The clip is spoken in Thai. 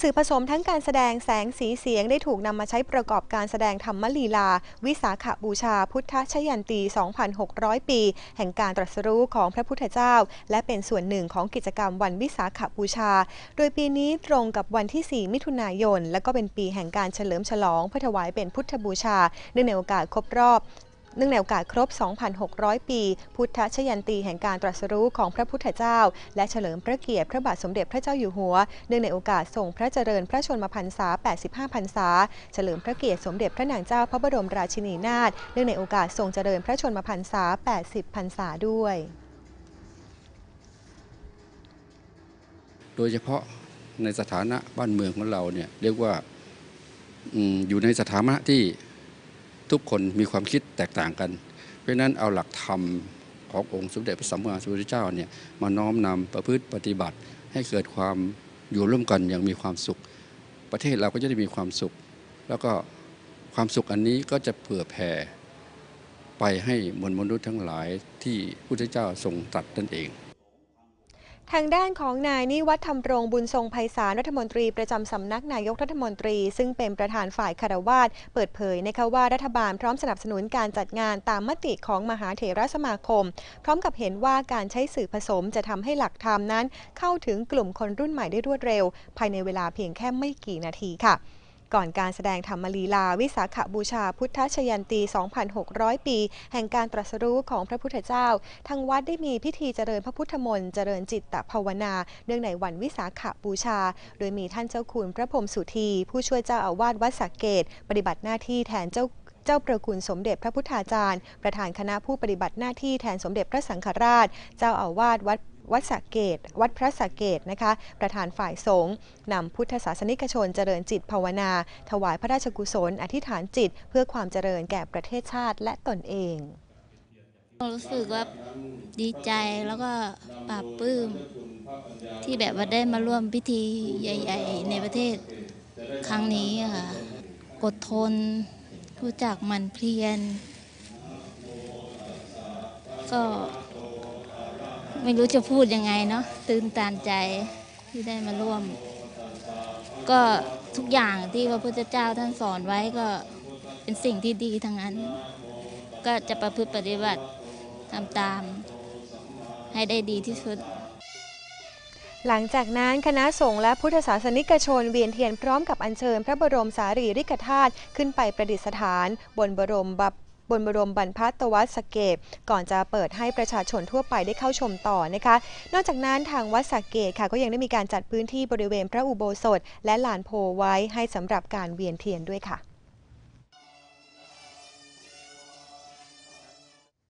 สื่อผสมทั้งการแสดงแสงสีเสียงได้ถูกนำมาใช้ประกอบการแสดงธรรมลีลา วิสาขบูชาพุทธชยันตี 2,600 ปี แห่งการตรัสรู้ของพระพุทธเจ้า และเป็นส่วนหนึ่งของกิจกรรมวันวิสาขบูชา โดยปีนี้ตรงกับวันที่ 4 มิถุนายน และก็เป็นปีแห่งการเฉลิมฉลองเพื่อถวายเป็นพุทธบูชาเนื่องในโอกาสครบรอบ เนื่องในโอกาสครบ 2,600 ปี พุทธชยันตีแห่งการตรัสรู้ของพระพุทธเจ้า และเฉลิมพระเกียรติพระบาทสมเด็จพระเจ้าอยู่หัว เนื่องในโอกาสทรงพระเจริญพระชนมพรรษา 85 พรรษา เฉลิมพระเกียรติสมเด็จพระนางเจ้าพระบรมราชินีนาถ เนื่องในโอกาสทรงเจริญพระชนมพรรษา 80 พรรษาด้วย โดยเฉพาะในสถานะบ้านเมืองของเราเนี่ยเรียกว่าอมอยู่ในสถานะที่ ทุกคนมีความคิดแตกต่างกัน เพราะนั้นเอาหลักธรรมขององค์สมเด็จพระสัมมาสัมพุทธเจ้าเนี่ยมาน้อมนำประพฤติปฏิบัติ ให้เกิดความอยู่ร่วมกันอย่างมีความสุข ประเทศเราก็จะได้มีความสุข แล้วก็ความสุขอันนี้ก็จะเผื่อแผ่ไปให้มวลมนุษย์ทั้งหลายที่พระพุทธเจ้าทรงตรัสนั่นเอง ทางด้านของนายนิวัฒน์ธรรมรงบุญทรงไพศาลรัฐมนตรีประจำสำนักนายกรัฐมนตรี ซึ่งเป็นประธานฝ่ายคารวาสเปิดเผยนะคะว่ารัฐบาลพร้อมสนับสนุนการจัดงานตามมติของมหาเถรสมาคม พร้อมกับเห็นว่าการใช้สื่อผสมจะทำให้หลักธรรมนั้น เข้าถึงกลุ่มคนรุ่นใหม่ได้รวดเร็ว ภายในเวลาเพียงแค่ไม่กี่นาทีค่ะ ก่อนการแสดงธรรมลีลาวิสาขบูชาพุทธชยันตี 2,600 ปี แห่งการตรัสรู้ของพระพุทธเจ้า ทางวัดได้มีพิธีเจริญพระพุทธมนต์เจริญจิตตภาวนา เนื่องในวันวิสาขบูชา โดยมีท่านเจ้าคุณพระพรมสุธี ผู้ช่วยเจ้าอาวาสวัดสักเกต ปฏิบัติหน้าที่แทนเจ้าเจ้าประคุณสมเด็จพระพุทธาจารย์ ประธานคณะผู้ปฏิบัติหน้าที่แทนสมเด็จพระสังฆราช เจ้าอาวาสวัด วัดสักเกต วัดพระสักเกตนะคะ ประธานฝ่ายสงฆ์นำพุทธศาสนิกชนเจริญจิตภาวนา ถวายพระราชกุศล อธิษฐานจิต เพื่อความเจริญแก่ประเทศชาติและตนเองรู้สึกว่าดีใจแล้วก็ปลาบปลื้มที่แบบว่าได้มาร่วมพิธีใหญ่ ๆ ในประเทศครั้งนี้ค่ะอดทนรู้จักมันเพียนก็ ไม่รู้จะพูดยังไงเนาะตื่นตานใจที่ได้มาร่วม ก็ทุกอย่างที่พระพุทธเจ้าท่านสอนไว้ก็เป็นสิ่งที่ดีทั้งนั้น ก็จะประพฤติปฏิบัติทำตาม ให้ได้ดีที่สุดหลังจากนั้นคณะสงฆ์และพุทธศาสนิกชนเวียนเทียนพร้อมกับอัญเชิญพระบรมสารีริกธาตุขึ้นไปประดิษฐาน บนบรมบับ บนบรมบรรพัตวัดสเกตก่อนจะเปิดให้ประชาชนทั่วไปได้เข้าชมต่อนะคะ นอกจากนั้นทางวัดสเกตค่ะก็ยังได้มีการจัดพื้นที่บริเวณพระอุโบสถ และลานโพไว้ให้สำหรับการเวียนเทียนด้วยค่ะ